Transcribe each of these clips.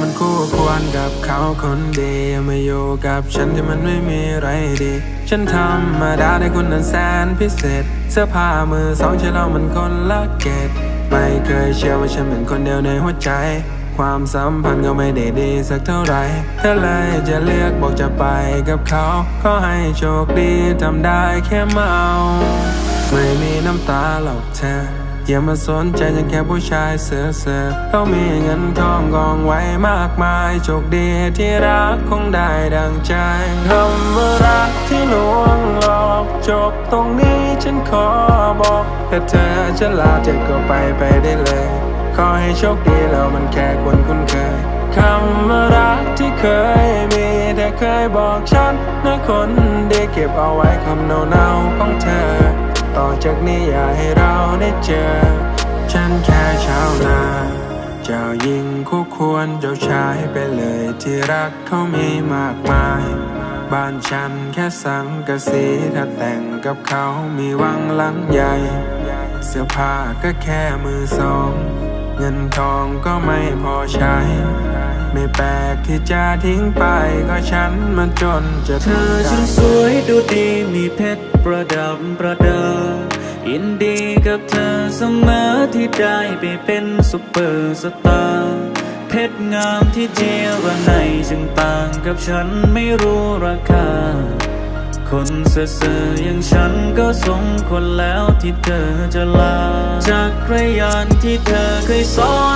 วันควรควรกับเขาคนดีมาอยู่กับฉันที่มันไม่มีไรดี ฉันธรรมดาได้คนนั้นแสนพิเศษ เสื้อผ้ามือสองใช่เรามันคนละเกตไม่เคยเชื่อว่าฉันเป็นคนเดียวในหัวใจ ความสัมพันธ์ก็ไม่ได้ดีสักเท่าไหร่เธอเลยจะเลือกบอกจะไปกับเขา ขอให้โชคดีทำได้แค่เมา ไม่มีน้ำตาหรอกเธอ อย่ามาสนใจฉันแค่ผู้ชายเสือเสือเขามีเงินทองกองไว้มากมาย โชคดีที่รักคงได้ดังใจคำว่ารักที่ลวงหลอกจบตรงนี้ฉันขอบอกแค่เธอจะลาเจ็บก็ไปไปได้เลย ขอให้โชคดีแล้วมันแค่คนคุ้นเคยคำว่ารักที่เคยมีแต่เคยบอกฉันนะคนดีเก็บเอาไว้คำเนาๆของเธอ จากนี้อย่าให้เราได้เจอ ฉันแค่ชาวนา เจ้าหญิงคู่ควรเจ้าชายไปเลยที่รักเขามีมากมาย บ้านฉันแค่สังกะสีถ้าแต่งกับเขามีวังหลังใหญ่ เสื้อผ้าก็แค่มือสอง เงินทองก็ไม่พอใช้ ไม่แปลกที่จะทิ้งไปก็ฉันมันจนจะเธอช่างสวยดูดีมีเพชรประดับประดายินดีกับเธอเสมอที่ได้ไปเป็นซุปเปอร์สตาร์เพชรงามที่เจียระในจึงต่างกับฉันไม่รู้ราคา คนเซ่อๆอย่างฉันก็สมควรแล้วที่เธอจะลาจากกระยานที่เธอเคยซ้อน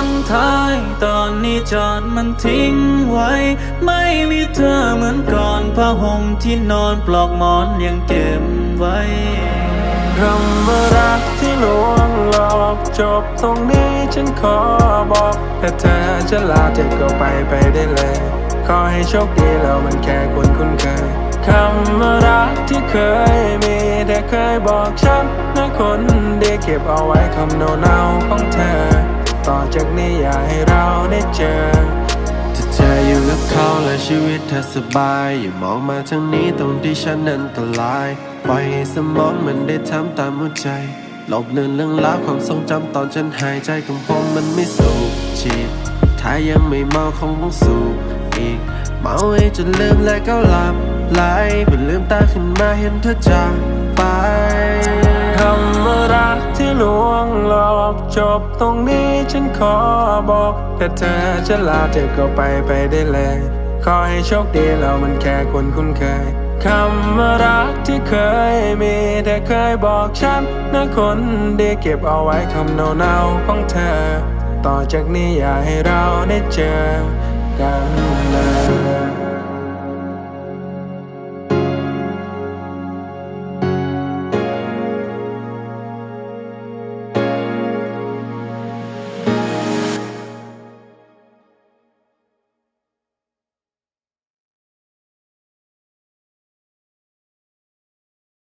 จอดมันทิ้งไว้ ไม่มีเธอเหมือนก่อนผ้าห่มที่นอนปลอกหมอนยังเก็บไว้คำว่ารักที่ลวงหลอกจบตรงนี้ฉันขอบอกถ้าเธอจะลาเจ็บก็ไปไปได้เลย ขอให้โชคดีแล้วมันแค่คนคุ้นเคยคำว่ารักที่เคยมีแต่เคยบอกฉันนะคนดีเก็บเอาไว้คำเนาๆขอ ชีวิตเธอสบาย อย่ามองมาทางนี้ตรงที่ฉันนั้นตราย ปล่อยให้สมองมันได้ทำตามหัวใจ หลบเลือนเรื่องราวความทรงจำตอนฉันหายใจของผมมันไม่สูบฉีดถ้ายังไม่เมาคงต้องสูบอีก เมาให้จนลืมและก็หลับไหลเพื่ลืมตาขึ้นมาเห็นเธอจากไปคำว่ารักที่ลวงหลอกจบตรงนี้ฉันขอบอกถ้าเธอจะลาเจ็บก็ไปไปได้เลย ขอให้โชคดีเรามันแค่คนคุ้นเคยคำว่ารักที่เคยมีแต่เคยบอกฉันนะคนดีเก็บเอาไว้คำเนาๆของเธอ ต่อจากนี้อย่าให้เราได้เจอ